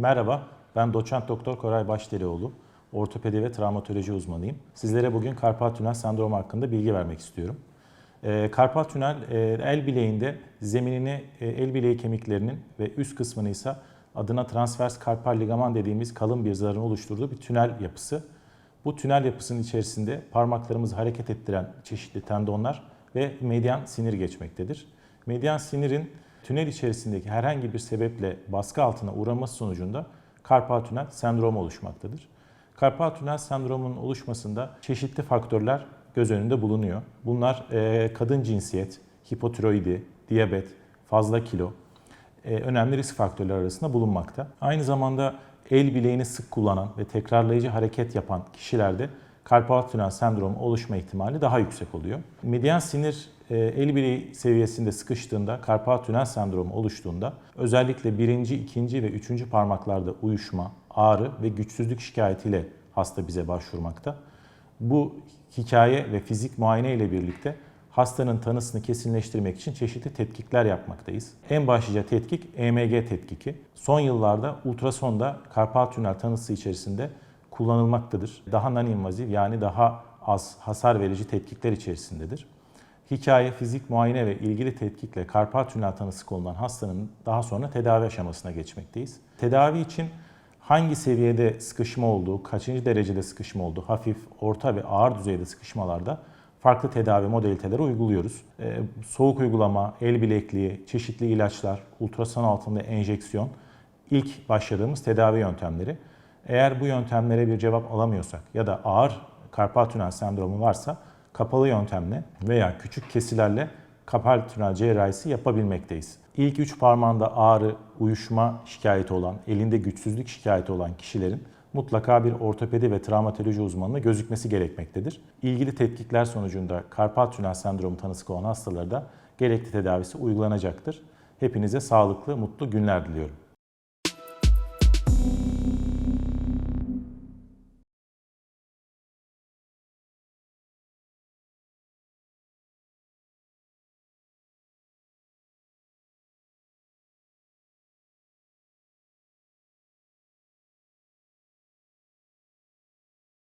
Merhaba, ben doçent doktor Koray Başderioğlu. Ortopedi ve travmatoloji uzmanıyım. Sizlere bugün karpal tünel sendromu hakkında bilgi vermek istiyorum. Ee, karpal tünel e, el bileğinde zeminini e, el bileği kemiklerinin ve üst kısmını ise adına transvers karpal ligaman dediğimiz kalın bir zarın oluşturduğu bir tünel yapısı. Bu tünel yapısının içerisinde parmaklarımızı hareket ettiren çeşitli tendonlar ve medyan sinir geçmektedir. Medyan sinirin tünel içerisindeki herhangi bir sebeple baskı altına uğraması sonucunda karpal tünel sendromu oluşmaktadır. Karpal tünel sendromunun oluşmasında çeşitli faktörler göz önünde bulunuyor. Bunlar e, kadın cinsiyet, hipotiroidi, diyabet, fazla kilo, e, önemli risk faktörleri arasında bulunmakta. Aynı zamanda el bileğini sık kullanan ve tekrarlayıcı hareket yapan kişilerde karpal tünel sendromu oluşma ihtimali daha yüksek oluyor. Medyan sinir e, el bileği seviyesinde sıkıştığında karpal tünel sendromu oluştuğunda özellikle birinci, ikinci ve üçüncü parmaklarda uyuşma, ağrı ve güçsüzlük şikayetiyle hasta bize başvurmakta. Bu hikaye ve fizik muayene ile birlikte hastanın tanısını kesinleştirmek için çeşitli tetkikler yapmaktayız. En başlıca tetkik EMG tetkiki. Son yıllarda ultrasonda karpal tünel tanısı içerisinde kullanılmaktadır. Daha non-invaziv yani daha az hasar verici tetkikler içerisindedir. Hikaye, fizik muayene ve ilgili tetkikle karpal tünel tanısı konulan hastanın daha sonra tedavi aşamasına geçmekteyiz. Tedavi için hangi seviyede sıkışma olduğu, kaçıncı derecede sıkışma olduğu, hafif, orta ve ağır düzeyde sıkışmalarda farklı tedavi modaliteleri uyguluyoruz. Ee, soğuk uygulama, el bilekliği, çeşitli ilaçlar, ultrason altında enjeksiyon ilk başladığımız tedavi yöntemleri. Eğer bu yöntemlere bir cevap alamıyorsak ya da ağır karpal tünel sendromu varsa kapalı yöntemle veya küçük kesilerle karpal tünel cerrahisi yapabilmekteyiz. İlk üç parmağında ağrı, uyuşma şikayeti olan, elinde güçsüzlük şikayeti olan kişilerin mutlaka bir ortopedi ve travmatoloji uzmanına gözükmesi gerekmektedir. İlgili tetkikler sonucunda karpal tünel sendromu tanısı olan hastalarda gerekli tedavisi uygulanacaktır. Hepinize sağlıklı, mutlu günler diliyorum.